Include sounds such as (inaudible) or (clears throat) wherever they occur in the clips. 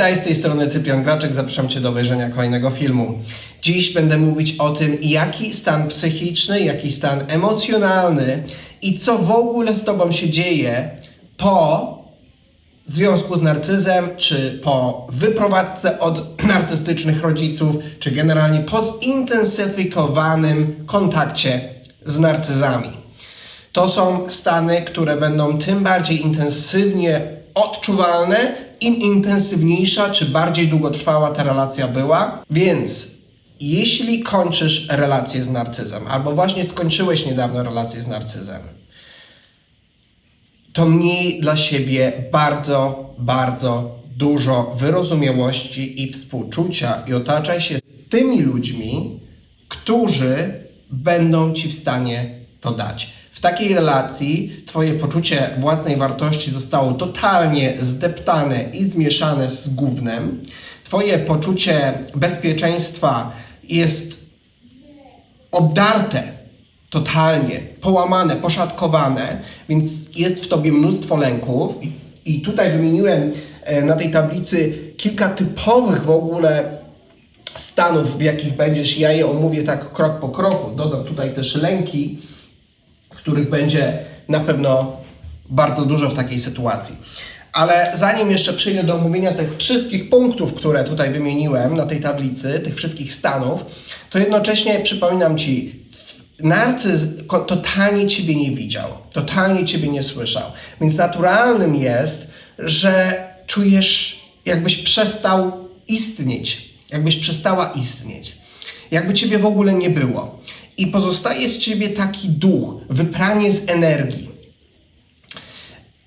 Witaj, z tej strony Cyprian Graczek, zapraszam Cię do obejrzenia kolejnego filmu. Dziś będę mówić o tym, jaki stan psychiczny, jaki stan emocjonalny i co w ogóle z Tobą się dzieje po związku z narcyzem, czy po wyprowadzce od (clears throat) narcystycznych rodziców, czy generalnie po zintensyfikowanym kontakcie z narcyzami. To są stany, które będą tym bardziej intensywnie odczuwalne, im intensywniejsza czy bardziej długotrwała ta relacja była. Więc jeśli kończysz relację z narcyzem, albo właśnie skończyłeś niedawno relację z narcyzem, to miej dla siebie bardzo, bardzo dużo wyrozumiałości i współczucia i otaczaj się tymi ludźmi, którzy będą ci w stanie to dać. W takiej relacji Twoje poczucie własnej wartości zostało totalnie zdeptane i zmieszane z gównem. Twoje poczucie bezpieczeństwa jest obdarte totalnie, połamane, poszatkowane, więc jest w tobie mnóstwo lęków. I, tutaj wymieniłem e, na tej tablicy kilka typowych w ogóle stanów, w jakich będziesz. Ja je omówię tak krok po kroku. Dodam tutaj też lęki, których będzie na pewno bardzo dużo w takiej sytuacji. Ale zanim jeszcze przejdę do omówienia tych wszystkich punktów, które tutaj wymieniłem na tej tablicy, tych wszystkich stanów, to jednocześnie przypominam Ci, narcyz totalnie Ciebie nie widział, totalnie Ciebie nie słyszał. Więc naturalnym jest, że czujesz, jakbyś przestał istnieć, jakbyś przestała istnieć, jakby Ciebie w ogóle nie było. I pozostaje z Ciebie taki duch, wypranie z energii.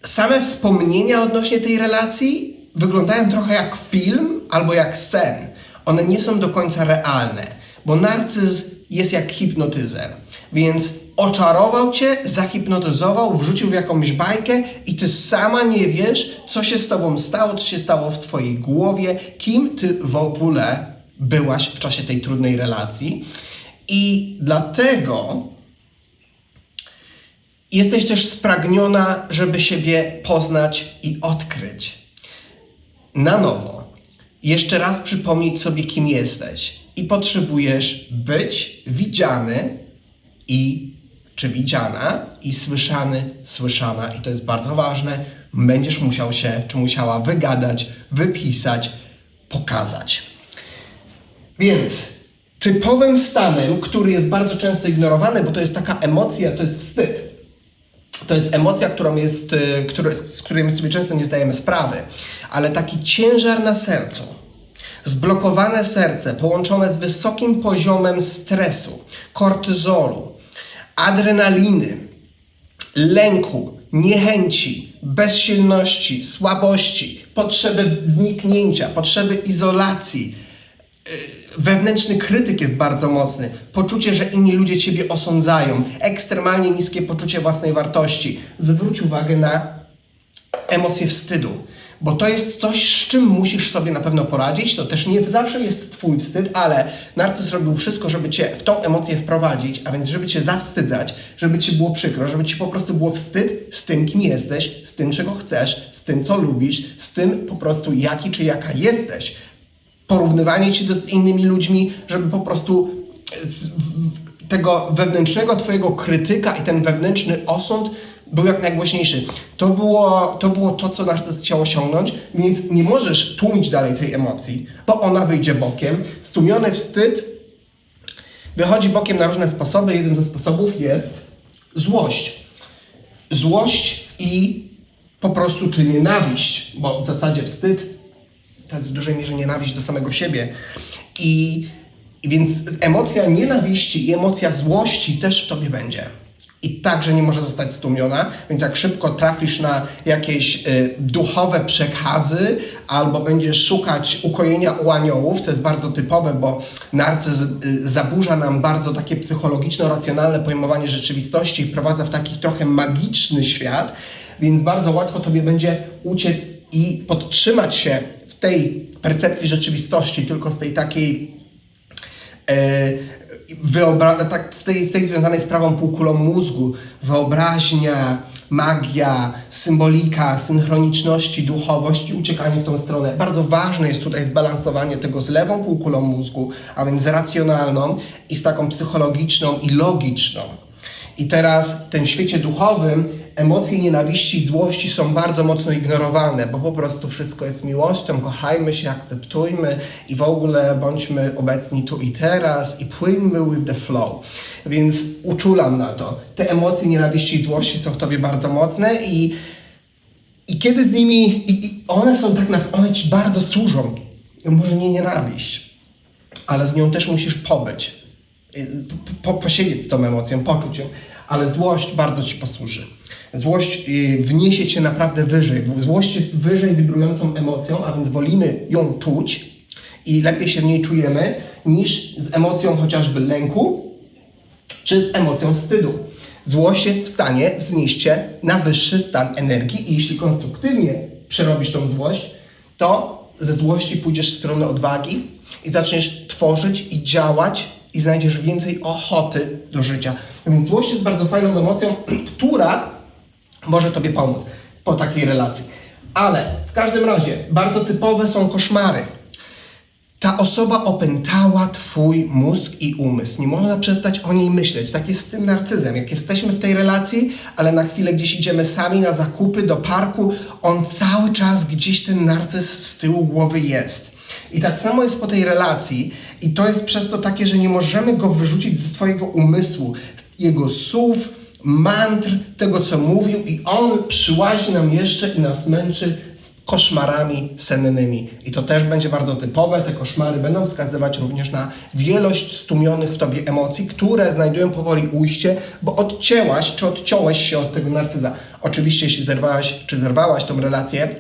Same wspomnienia odnośnie tej relacji wyglądają trochę jak film albo jak sen. One nie są do końca realne, bo narcyz jest jak hipnotyzer. Więc oczarował cię, zahipnotyzował, wrzucił w jakąś bajkę i ty sama nie wiesz, co się z tobą stało, co się stało w twojej głowie, kim ty w ogóle byłaś w czasie tej trudnej relacji. I dlatego Jesteś też spragniona, żeby siebie poznać i odkryć. Na nowo. Jeszcze raz przypomnieć sobie, kim jesteś. I potrzebujesz być widziany i czy widziana i słyszany, słyszana. I to jest bardzo ważne. Będziesz musiał się, czy musiała wygadać, wypisać, pokazać. Więc typowym stanem, który jest bardzo często ignorowany, bo to jest taka emocja, to jest wstyd. To jest emocja, którą jest, y, który, z której my sobie często nie zdajemy sprawy, ale taki ciężar na sercu, zblokowane serce połączone z wysokim poziomem stresu, kortyzolu, adrenaliny, lęku, niechęci, bezsilności, słabości, potrzeby zniknięcia, potrzeby izolacji, wewnętrzny krytyk jest bardzo mocny, poczucie, że inni ludzie ciebie osądzają, ekstremalnie niskie poczucie własnej wartości. Zwróć uwagę na emocje wstydu, bo to jest coś, z czym musisz sobie na pewno poradzić. To też nie zawsze jest twój wstyd, ale narcyz robił wszystko, żeby cię w tą emocję wprowadzić, a więc żeby cię zawstydzać, żeby ci było przykro, żeby ci po prostu było wstyd z tym, kim jesteś, z tym, czego chcesz, z tym, co lubisz, z tym po prostu, jaki czy jaka jesteś porównywanie cię z innymi ludźmi, żeby po prostu tego wewnętrznego twojego krytyka i ten wewnętrzny osąd był jak najgłośniejszy. To było, to było to, co narcyz chciał osiągnąć, więc nie możesz tłumić dalej tej emocji, bo ona wyjdzie bokiem. Stłumiony wstyd wychodzi bokiem na różne sposoby. Jeden ze sposobów jest złość. Złość i po prostu czy nienawiść, bo w zasadzie wstyd to jest w dużej mierze nienawiść do samego siebie. I, I więc emocja nienawiści i emocja złości też w tobie będzie. I także nie może zostać stłumiona, więc jak szybko trafisz na jakieś y, duchowe przekazy, albo będziesz szukać ukojenia u aniołów, co jest bardzo typowe, bo narcyz y, zaburza nam bardzo takie psychologiczno-racjonalne pojmowanie rzeczywistości, wprowadza w taki trochę magiczny świat, więc bardzo łatwo tobie będzie uciec i podtrzymać się tej percepcji rzeczywistości, tylko z tej takiej e, wyobra- tak, z, tej, z tej związanej z prawą półkulą mózgu, wyobraźnia, magia, symbolika, synchroniczności, duchowość i uciekanie w tą stronę. Bardzo ważne jest tutaj zbalansowanie tego z lewą półkulą mózgu, a więc z racjonalną i z taką psychologiczną i logiczną. I teraz w tym świecie duchowym emocje nienawiści i złości są bardzo mocno ignorowane, bo po prostu wszystko jest miłością, kochajmy się, akceptujmy i w ogóle bądźmy obecni tu i teraz i płyńmy with the flow. Więc uczulam na to. Te emocje nienawiści i złości są w tobie bardzo mocne i, i kiedy z nimi, i, i one są tak naprawdę, one ci bardzo służą. Może nie nienawiść, ale z nią też musisz pobyć y, po, posiedzieć z tą emocją, poczuć ją, ale złość bardzo ci posłuży. Złość y, wniesie cię naprawdę wyżej. Złość jest wyżej wibrującą emocją, a więc wolimy ją czuć i lepiej się w niej czujemy niż z emocją chociażby lęku czy z emocją wstydu. Złość jest w stanie wznieść cię na wyższy stan energii i jeśli konstruktywnie przerobisz tą złość, to ze złości pójdziesz w stronę odwagi i zaczniesz tworzyć i działać i znajdziesz więcej ochoty do życia. A Więc złość jest bardzo fajną emocją, (clears throat) która może Tobie pomóc po takiej relacji. Ale w każdym razie bardzo typowe są koszmary. Ta osoba opętała Twój mózg i umysł. Nie można przestać o niej myśleć. Tak jest z tym narcyzem. Jak jesteśmy w tej relacji, ale na chwilę gdzieś idziemy sami na zakupy, do parku, on cały czas gdzieś ten narcyz z tyłu głowy jest. I tak samo jest po tej relacji, i to jest przez to takie, że nie możemy go wyrzucić ze swojego umysłu, jego słów, mantr, tego co mówił, i on przyłazi nam jeszcze i nas męczy koszmarami sennymi. I to też będzie bardzo typowe. Te koszmary będą wskazywać również na wielość stłumionych w tobie emocji, które znajdują powoli ujście, bo odcięłaś czy odciąłeś się od tego narcyza. Oczywiście, jeśli zerwałaś czy zerwałaś tą relację,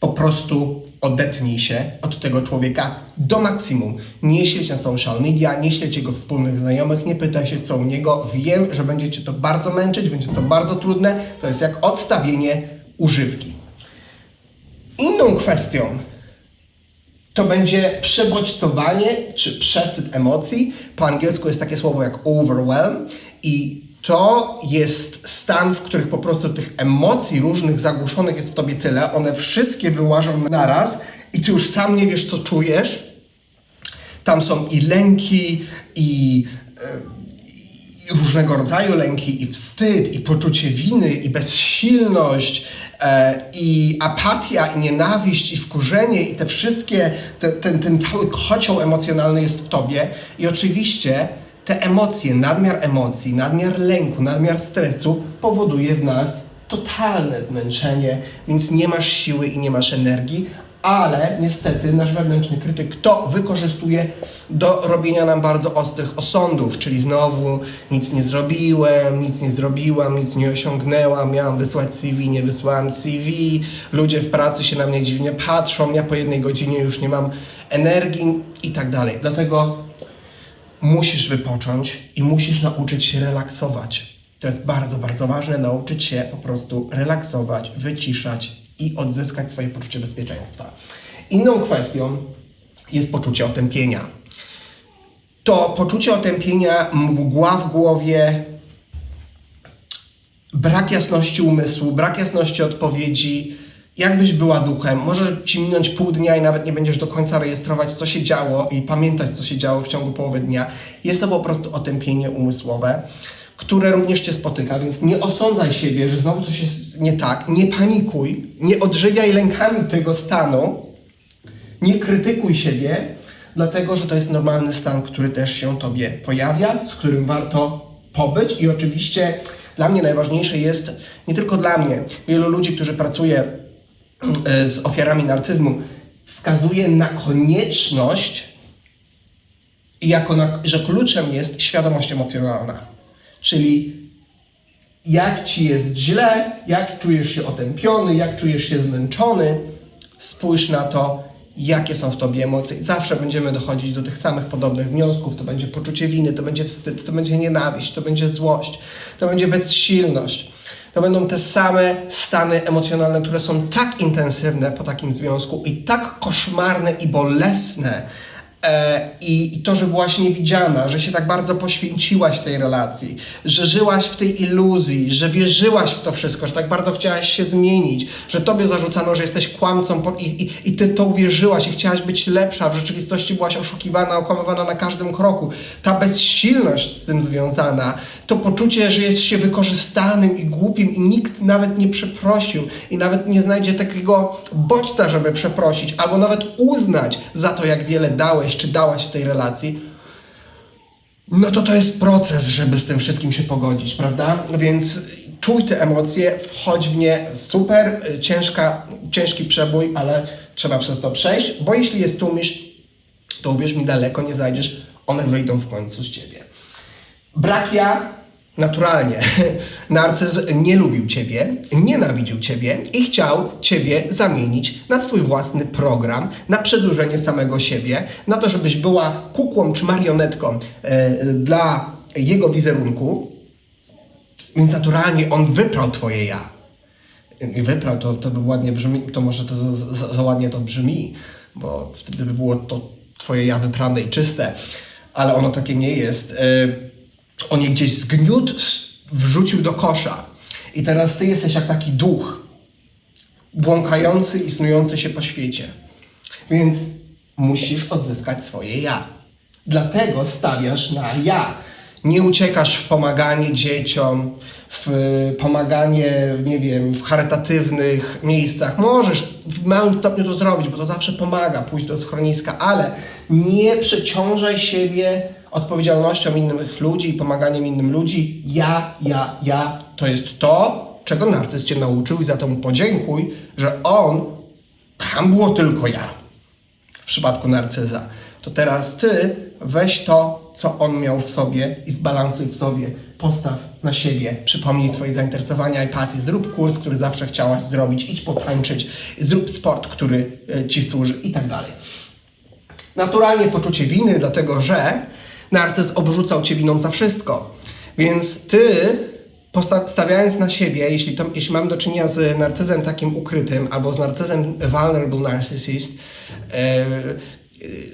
po prostu odetnij się od tego człowieka do maksimum. Nie śledź na social media, nie śledź jego wspólnych znajomych, nie pytaj się co u niego. Wiem, że będzie cię to bardzo męczyć, będzie to bardzo trudne. To jest jak odstawienie używki. Inną kwestią to będzie przebodźcowanie czy przesyt emocji. Po angielsku jest takie słowo jak overwhelm i to jest stan, w których po prostu tych emocji różnych zagłuszonych jest w tobie tyle, one wszystkie wyłażą naraz i ty już sam nie wiesz co czujesz. Tam są i lęki, i, e, i różnego rodzaju lęki, i wstyd, i poczucie winy, i bezsilność, e, i apatia, i nienawiść, i wkurzenie, i te wszystkie, te, ten, ten cały kocioł emocjonalny jest w tobie. I oczywiście te emocje, nadmiar emocji, nadmiar lęku, nadmiar stresu powoduje w nas totalne zmęczenie, więc nie masz siły i nie masz energii, ale niestety nasz wewnętrzny krytyk to wykorzystuje do robienia nam bardzo ostrych osądów, czyli znowu nic nie zrobiłem, nic nie zrobiłam, nic nie osiągnęłam, miałam wysłać CV, nie wysłałam CV, ludzie w pracy się na mnie dziwnie patrzą, ja po jednej godzinie już nie mam energii i tak dalej. Dlatego musisz wypocząć i musisz nauczyć się relaksować. To jest bardzo, bardzo ważne, nauczyć się po prostu relaksować, wyciszać i odzyskać swoje poczucie bezpieczeństwa. Inną kwestią jest poczucie otępienia. To poczucie otępienia, mgła w głowie, brak jasności umysłu, brak jasności odpowiedzi, jakbyś była duchem. Może ci minąć pół dnia i nawet nie będziesz do końca rejestrować, co się działo i pamiętać, co się działo w ciągu połowy dnia. Jest to po prostu otępienie umysłowe, które również cię spotyka, więc nie osądzaj siebie, że znowu coś jest nie tak. Nie panikuj, nie odżywiaj lękami tego stanu, nie krytykuj siebie, dlatego że to jest normalny stan, który też się tobie pojawia, z którym warto pobyć i oczywiście dla mnie najważniejsze jest, nie tylko dla mnie, wielu ludzi, którzy pracuje z ofiarami narcyzmu, wskazuje na konieczność jako na, że kluczem jest świadomość emocjonalna. Czyli jak ci jest źle, jak czujesz się otępiony, jak czujesz się zmęczony, spójrz na to, jakie są w tobie emocje. I zawsze będziemy dochodzić do tych samych podobnych wniosków. To będzie poczucie winy, to będzie wstyd, to będzie nienawiść, to będzie złość, to będzie bezsilność. To będą te same stany emocjonalne, które są tak intensywne po takim związku i tak koszmarne i bolesne, E, I, to, że byłaś niewidziana, że się tak bardzo poświęciłaś tej relacji, że żyłaś w tej iluzji, że wierzyłaś w to wszystko, że tak bardzo chciałaś się zmienić, że tobie zarzucano, że jesteś kłamcą i, i, i ty to uwierzyłaś i chciałaś być lepsza, w rzeczywistości byłaś oszukiwana, okłamywana na każdym kroku. Ta bezsilność z tym związana, to poczucie, że jest się wykorzystanym i głupim i nikt nawet nie przeprosił i nawet nie znajdzie takiego bodźca, żeby przeprosić, albo nawet uznać za to, jak wiele dałeś czy dałaś w tej relacji, no to to jest proces, żeby z tym wszystkim się pogodzić, prawda? Więc czuj te emocje, wchodź w nie, super, ciężka, ciężki przebój, ale trzeba przez to przejść, bo jeśli je stłumisz, to uwierz mi, daleko nie zajdziesz, one wyjdą w końcu z ciebie. Brak ja, naturalnie. (laughs) Narcyz nie lubił ciebie, nienawidził ciebie i chciał ciebie zamienić na swój własny program, na przedłużenie samego siebie, na to, żebyś była kukłą czy marionetką e, dla jego wizerunku. Więc naturalnie on wyprał twoje ja. Wyprał, to, to by ładnie brzmi, to może to za, za, za ładnie to brzmi, bo wtedy by było to twoje ja wyprane i czyste, ale ono takie nie jest. E, On je gdzieś zgniótł, wrzucił do kosza. I teraz ty jesteś jak taki duch, błąkający i snujący się po świecie. Więc musisz odzyskać swoje ja. Dlatego stawiasz na ja. Nie uciekasz w pomaganie dzieciom, w pomaganie, nie wiem, w charytatywnych miejscach. Możesz w małym stopniu to zrobić, bo to zawsze pomaga pójść do schroniska, ale nie przeciążaj siebie odpowiedzialnością innych ludzi i pomaganiem innym ludzi. Ja, ja, ja to jest to, czego narcyz cię nauczył i za to mu podziękuj, że on, tam było tylko ja w przypadku narcyza, to teraz ty weź to, co on miał w sobie i zbalansuj w sobie. Postaw na siebie, przypomnij swoje zainteresowania i pasje. Zrób kurs, który zawsze chciałaś zrobić, idź potańczyć, zrób sport, który e, ci służy i tak dalej. Naturalnie poczucie winy, dlatego że narcyz obrzucał cię winą za wszystko. Więc ty, stawiając na siebie, jeśli, to, jeśli mamy do czynienia z narcyzem takim ukrytym, albo z narcyzem vulnerable narcissist, e,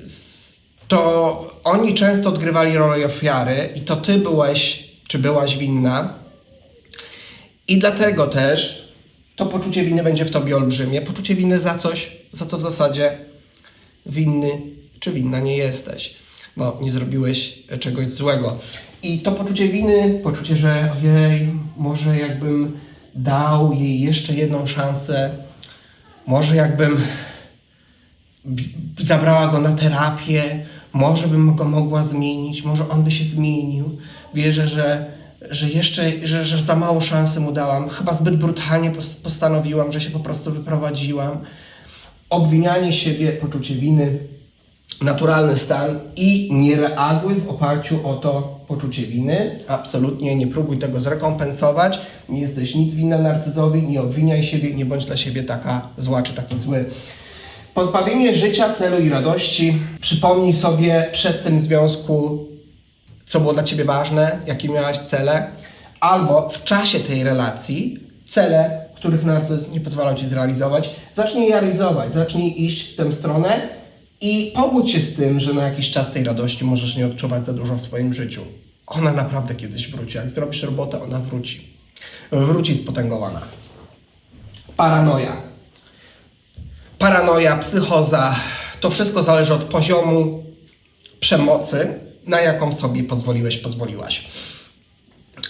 s- to oni często odgrywali rolę ofiary i to ty byłeś, czy byłaś winna. I dlatego też to poczucie winy będzie w tobie olbrzymie. Poczucie winy za coś, za co w zasadzie winny czy winna nie jesteś, bo nie zrobiłeś czegoś złego. I to poczucie winy, poczucie, że ojej, może jakbym dał jej jeszcze jedną szansę, może jakbym zabrała go na terapię, może bym go mogła zmienić, może on by się zmienił. Wierzę, że, że jeszcze, że, że za mało szansy mu dałam. Chyba zbyt brutalnie pos- postanowiłam, że się po prostu wyprowadziłam. Obwinianie siebie, poczucie winy, naturalny stan i nie reaguj w oparciu o to poczucie winy. Absolutnie nie próbuj tego zrekompensować. Nie jesteś nic winna narcyzowi, nie obwiniaj siebie, nie bądź dla siebie taka zła czy taki zły. Pozbawienie życia, celu i radości. Przypomnij sobie przed tym związku, co było dla ciebie ważne, jakie miałaś cele, albo w czasie tej relacji cele, których narcyz nie pozwalał ci zrealizować. Zacznij je realizować, zacznij iść w tę stronę i pogódź się z tym, że na jakiś czas tej radości możesz nie odczuwać za dużo w swoim życiu. Ona naprawdę kiedyś wróci. Jak zrobisz robotę, ona wróci. Wróci spotęgowana. Paranoja. Paranoja, psychoza, to wszystko zależy od poziomu przemocy, na jaką sobie pozwoliłeś, pozwoliłaś.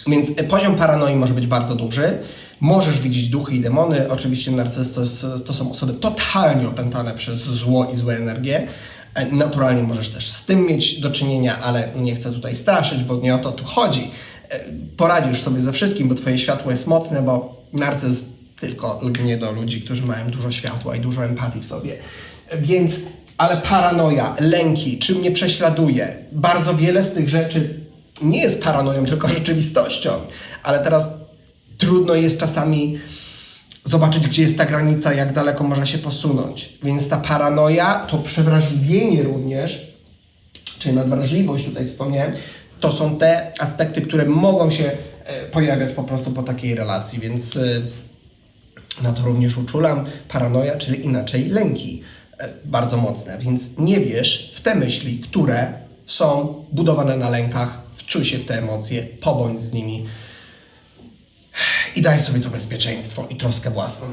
Więc e, poziom paranoi może być bardzo duży. Możesz widzieć duchy i demony. Oczywiście narcyz to, jest, to są osoby totalnie opętane przez zło i złe energie. E, Naturalnie możesz też z tym mieć do czynienia, ale nie chcę tutaj straszyć, bo nie o to tu chodzi. E, Poradzisz sobie ze wszystkim, bo twoje światło jest mocne, bo narcyz tylko lgnie do ludzi, którzy mają dużo światła i dużo empatii w sobie. Więc, ale paranoja, lęki, czym mnie prześladuje, bardzo wiele z tych rzeczy nie jest paranoją, tylko rzeczywistością. Ale teraz trudno jest czasami zobaczyć, gdzie jest ta granica, jak daleko można się posunąć. Więc ta paranoja, to przewrażliwienie również, czyli nadwrażliwość, tutaj wspomniałem, to są te aspekty, które mogą się e, pojawiać po prostu po takiej relacji, więc e, na to również uczulam. Paranoja, czyli inaczej lęki. e, bardzo mocne, więc nie wierz w te myśli, które są budowane na lękach, wczuj się w te emocje, pobądź z nimi i daj sobie to bezpieczeństwo i troskę własną.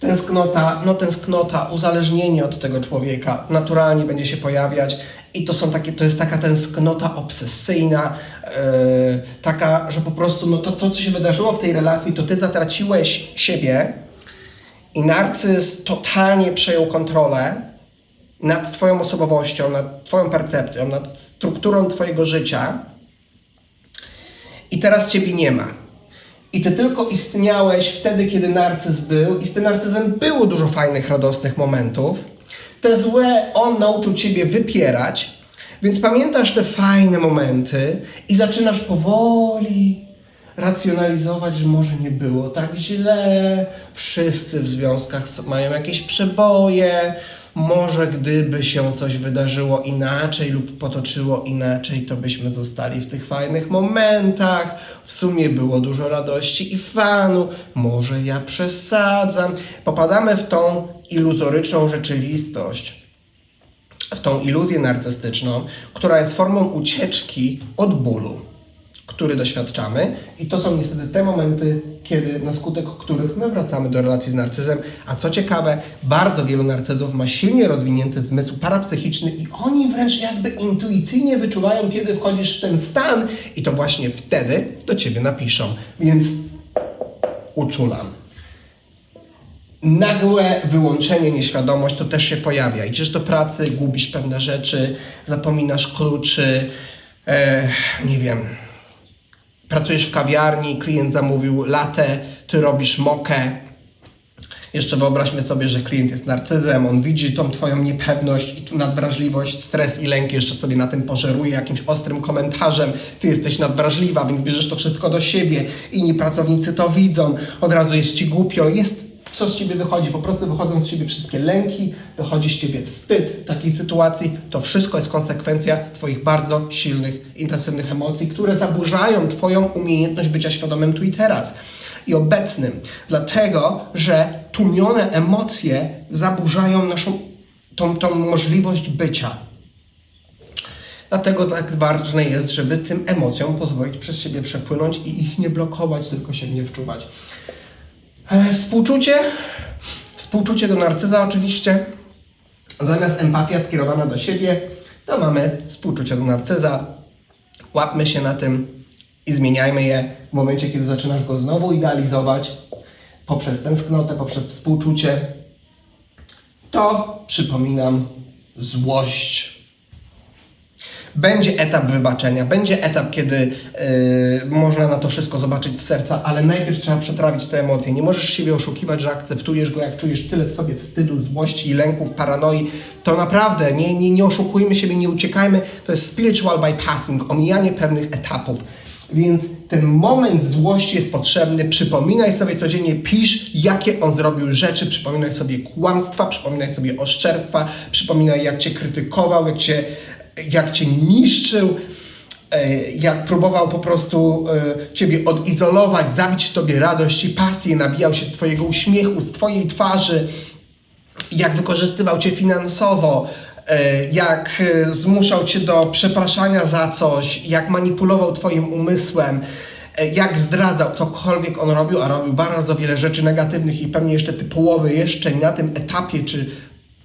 Tęsknota, no tęsknota, uzależnienie od tego człowieka naturalnie będzie się pojawiać i to są takie, to jest taka tęsknota obsesyjna, yy, taka, że po prostu no to, to, co się wydarzyło w tej relacji, to ty zatraciłeś siebie i narcyz totalnie przejął kontrolę nad twoją osobowością, nad twoją percepcją, nad strukturą twojego życia i teraz ciebie nie ma. I ty tylko istniałeś wtedy, kiedy narcyz był, i z tym narcyzem było dużo fajnych, radosnych momentów. Te złe on nauczył ciebie wypierać, więc pamiętasz te fajne momenty i zaczynasz powoli racjonalizować, że może nie było tak źle, wszyscy w związkach mają jakieś przeboje, może gdyby się coś wydarzyło inaczej lub potoczyło inaczej, to byśmy zostali w tych fajnych momentach. W sumie było dużo radości i fanu. Może ja przesadzam. Popadamy w tą iluzoryczną rzeczywistość, w tą iluzję narcystyczną, która jest formą ucieczki od bólu który doświadczamy i to są niestety te momenty, kiedy na skutek których my wracamy do relacji z narcyzem, a co ciekawe, bardzo wielu narcyzów ma silnie rozwinięty zmysł parapsychiczny i oni wręcz jakby intuicyjnie wyczuwają, kiedy wchodzisz w ten stan i to właśnie wtedy do ciebie napiszą. Więc uczulam. Nagłe wyłączenie, nieświadomość to też się pojawia. Idziesz do pracy, gubisz pewne rzeczy, zapominasz kluczy, e, nie wiem, pracujesz w kawiarni, klient zamówił latę, ty robisz mokę. Jeszcze wyobraźmy sobie, że klient jest narcyzem, on widzi tą twoją niepewność i nadwrażliwość, stres i lęk, jeszcze sobie na tym pożeruje jakimś ostrym komentarzem. Ty jesteś nadwrażliwa, więc bierzesz to wszystko do siebie. Inni pracownicy to widzą, od razu jest ci głupio, jest co z ciebie wychodzi? Po prostu wychodzą z ciebie wszystkie lęki, wychodzi z ciebie wstyd takiej sytuacji. To wszystko jest konsekwencja twoich bardzo silnych, intensywnych emocji, które zaburzają twoją umiejętność bycia świadomym tu i teraz i obecnym. Dlatego, że tłumione emocje zaburzają naszą tą, tą możliwość bycia. Dlatego tak ważne jest, żeby tym emocjom pozwolić przez siebie przepłynąć i ich nie blokować, tylko się nie wczuwać. E, Współczucie. Współczucie do narcyza oczywiście. Zamiast empatia skierowana do siebie, to mamy współczucie do narcyza. Łapmy się na tym i zmieniajmy je w momencie, kiedy zaczynasz go znowu idealizować poprzez tęsknotę, poprzez współczucie. To przypominam złość. Będzie etap wybaczenia, będzie etap, kiedy yy, można na to wszystko zobaczyć z serca, ale najpierw trzeba przetrawić te emocje. Nie możesz siebie oszukiwać, że akceptujesz go, jak czujesz tyle w sobie wstydu, złości, lęków, paranoi. To naprawdę, nie, nie, nie oszukujmy siebie, nie uciekajmy. To jest spiritual bypassing, omijanie pewnych etapów. Więc ten moment złości jest potrzebny. Przypominaj sobie codziennie, pisz, jakie on zrobił rzeczy, przypominaj sobie kłamstwa, przypominaj sobie oszczerstwa, przypominaj, jak cię krytykował, jak cię, jak cię niszczył, e, jak próbował po prostu e, ciebie odizolować, zabić w tobie radość i pasję, nabijał się z twojego uśmiechu, z twojej twarzy, jak wykorzystywał cię finansowo, e, jak zmuszał cię do przepraszania za coś, jak manipulował twoim umysłem, jak zdradzał, cokolwiek on robił, a robił bardzo wiele rzeczy negatywnych i pewnie jeszcze ty połowy jeszcze na tym etapie, czy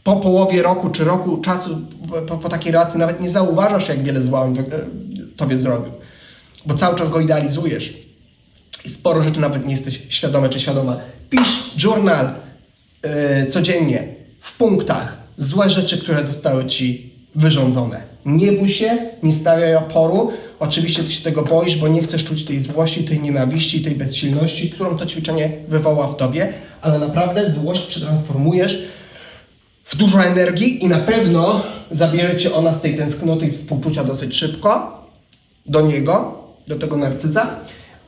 po połowie roku, czy roku czasu po, po, takiej relacji nawet nie zauważasz, jak wiele zła on e, tobie zrobił, bo cały czas go idealizujesz. I sporo rzeczy nawet nie jesteś świadomy czy świadoma. Pisz journal yy, codziennie, w punktach, złe rzeczy, które zostały ci wyrządzone. Nie bój się, nie stawiaj oporu. Oczywiście ty się tego boisz, bo nie chcesz czuć tej złości, tej nienawiści, tej bezsilności, którą to ćwiczenie wywoła w tobie, ale naprawdę złość przetransformujesz w dużo energii i na pewno zabierze cię ona z tej tęsknoty i współczucia dosyć szybko do niego, do tego narcyza,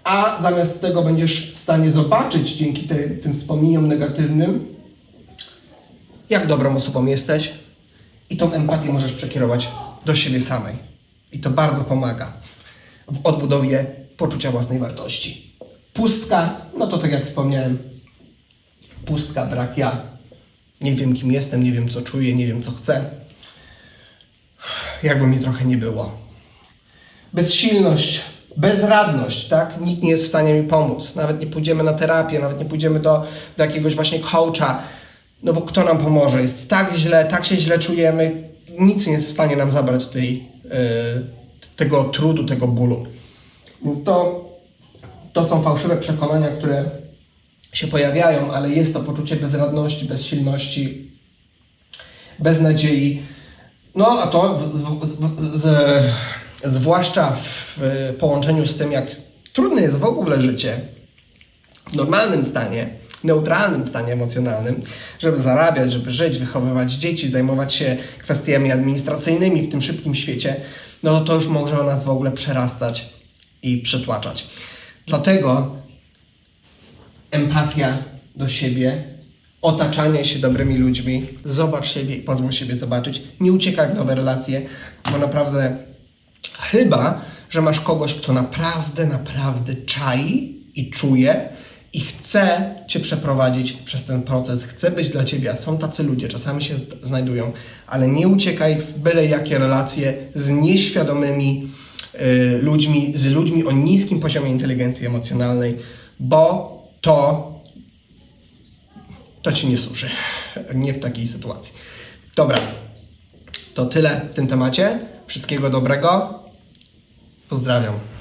a zamiast tego będziesz w stanie zobaczyć dzięki te, tym wspomnieniom negatywnym, jak dobrą osobą jesteś i tą empatię możesz przekierować do siebie samej. I to bardzo pomaga w odbudowie poczucia własnej wartości. Pustka, no to tak jak wspomniałem, pustka, brak ja, Nie wiem, kim jestem, nie wiem, co czuję, nie wiem, co chcę. Jakby mi trochę nie było. Bezsilność, bezradność, tak? Nikt nie jest w stanie mi pomóc. Nawet nie pójdziemy na terapię, nawet nie pójdziemy do, do jakiegoś właśnie coacha. No bo kto nam pomoże? Jest tak źle, tak się źle czujemy. Nic nie jest w stanie nam zabrać tej, yy, tego trudu, tego bólu. Więc to, to są fałszywe przekonania, które się pojawiają, ale jest to poczucie bezradności, bezsilności, beznadziei. No a to z, z, z, zwłaszcza w połączeniu z tym, jak trudne jest w ogóle życie w normalnym stanie, neutralnym stanie emocjonalnym, żeby zarabiać, żeby żyć, wychowywać dzieci, zajmować się kwestiami administracyjnymi w tym szybkim świecie, no to już może nas w ogóle przerastać i przytłaczać. Dlatego empatia do siebie, otaczanie się dobrymi ludźmi, zobacz siebie i pozwól siebie zobaczyć. Nie uciekaj w nowe relacje, bo naprawdę chyba, że masz kogoś, kto naprawdę, naprawdę czai i czuje i chce Cię przeprowadzić przez ten proces, chce być dla Ciebie, a są tacy ludzie, czasami się znajdują, ale nie uciekaj w byle jakie relacje z nieświadomymi y, ludźmi, z ludźmi o niskim poziomie inteligencji emocjonalnej, bo to to Ci nie służy. Nie w takiej sytuacji. Dobra, to tyle w tym temacie. Wszystkiego dobrego. Pozdrawiam.